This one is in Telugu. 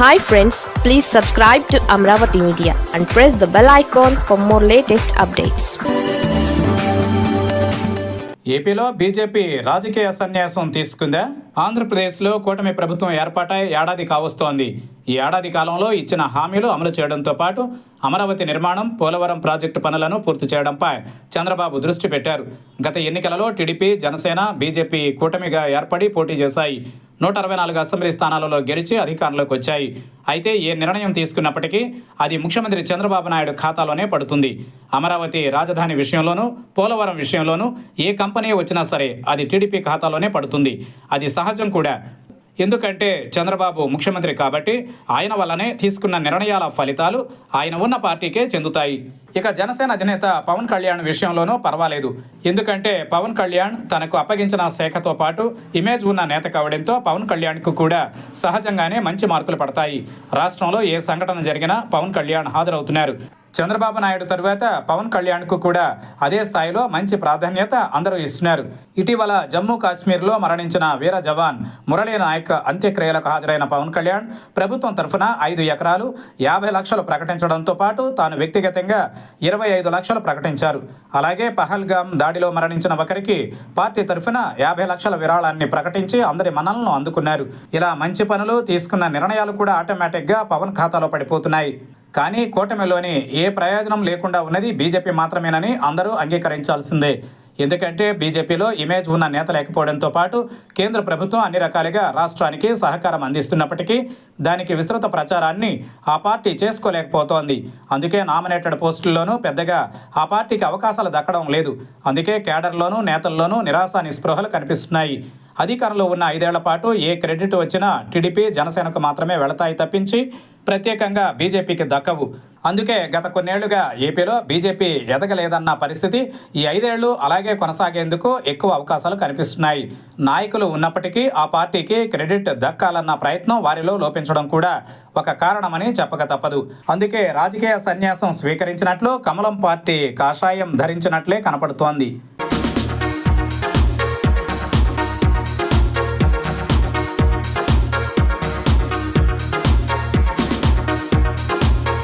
Hi friends please subscribe to Amaravati media and press the bell icon for more latest updates ఏపీలో బీజేపీ రాజకీయ సన్యాసం తీసుకుందా? ఆంధ్రప్రదేశ్లో కూటమి ప్రభుత్వం ఏర్పాటై ఏడాది కావస్తోంది. ఈ ఏడాది కాలంలో ఇచ్చిన హామీలు అమలు చేయడంతో పాటు అమరావతి నిర్మాణం పోలవరం ప్రాజెక్టు పనులను పూర్తి చేయడంపై చంద్రబాబు దృష్టి పెట్టారు. గత ఎన్నికలలో టీడీపీ జనసేన బీజేపీ కూటమిగా ఏర్పడి పోటీ చేశాయి. నూట అరవై నాలుగు అసెంబ్లీ స్థానాలలో గెలిచి అధికారంలోకి వచ్చాయి. అయితే ఏ నిర్ణయం తీసుకున్నప్పటికీ అది ముఖ్యమంత్రి చంద్రబాబు నాయుడు ఖాతాలోనే పడుతుంది. అమరావతి రాజధాని విషయంలోనూ పోలవరం విషయంలోనూ ఏ కంపెనీ వచ్చినా సరే అది టీడీపీ ఖాతాలోనే పడుతుంది. అది సహజం కూడా. ఎందుకంటే చంద్రబాబు ముఖ్యమంత్రి కాబట్టి ఆయన వల్లనే తీసుకున్న నిర్ణయాల ఫలితాలు ఆయన ఉన్న పార్టీకే చెందుతాయి. ఇక జనసేన అధినేత పవన్ కళ్యాణ్ విషయంలోనూ పర్వాలేదు. ఎందుకంటే పవన్ కళ్యాణ్ తనకు అప్పగించిన శాఖతో పాటు ఇమేజ్ ఉన్న నేత కావడంతో పవన్ కళ్యాణ్కు కూడా సహజంగానే మంచి మార్కులు పడతాయి. రాష్ట్రంలో ఏ సంఘటన జరిగినా పవన్ కళ్యాణ్ హాజరవుతున్నారు. చంద్రబాబు నాయుడు తరువాత పవన్ కళ్యాణ్కు కూడా అదే స్థాయిలో మంచి ప్రాధాన్యత అందరూ ఇస్తున్నారు. ఇటీవల జమ్మూ కాశ్మీర్లో మరణించిన వీర జవాన్ మురళీ నాయక్ అంత్యక్రియలకు హాజరైన పవన్ కళ్యాణ్ ప్రభుత్వం తరఫున ఐదు ఎకరాలు యాభై లక్షలు ప్రకటించడంతో పాటు తాను వ్యక్తిగతంగా ఇరవై ఐదు లక్షలు ప్రకటించారు. అలాగే పహల్గామ్ దాడిలో మరణించిన ఒకరికి పార్టీ తరఫున యాభై లక్షల విరాళాన్ని ప్రకటించి అందరి మన్నలను అందుకున్నారు. ఇలా మంచి పనులు తీసుకున్న నిర్ణయాలు కూడా ఆటోమేటిక్గా పవన్ ఖాతాలో పడిపోతున్నాయి. కానీ కూటమిలోని ఏ ప్రయోజనం లేకుండా ఉన్నది బీజేపీ మాత్రమేనని అందరూ అంగీకరించాల్సిందే. ఎందుకంటే బీజేపీలో ఇమేజ్ ఉన్న నేత లేకపోవడంతో పాటు కేంద్ర ప్రభుత్వం అన్ని రకాలుగా రాష్ట్రానికి సహకారం అందిస్తున్నప్పటికీ దానికి విస్తృత ప్రచారాన్ని ఆ పార్టీ చేసుకోలేకపోతోంది. అందుకే నామినేటెడ్ పోస్టుల్లోనూ పెద్దగా ఆ పార్టీకి అవకాశాలు దక్కడం లేదు. అందుకే కేడర్లోనూ నేతల్లోనూ నిరాశ నిస్పృహలు కనిపిస్తున్నాయి. అధికారంలో ఉన్న ఐదేళ్ళ పాటు ఏ క్రెడిట్ వచ్చినా టీడీపీ జనసేనకు మాత్రమే వెళతాయి తప్పించి ప్రత్యేకంగా బీజేపీకి దక్కవు. అందుకే గత కొన్నేళ్ళుగా ఏపీలో బీజేపీ ఎదగలేదన్న పరిస్థితి ఈ ఐదేళ్ళు అలాగే కొనసాగేందుకు ఎక్కువ అవకాశాలు కనిపిస్తున్నాయి. నాయకులు ఉన్నప్పటికీ ఆ పార్టీకి క్రెడిట్ దక్కాలన్న ప్రయత్నం వారిలో లోపించడం కూడా ఒక కారణమని చెప్పక తప్పదు. అందుకే రాజకీయ సన్యాసం స్వీకరించినట్లు కమలం పార్టీ కాషాయం ధరించినట్లే కనపడుతోంది.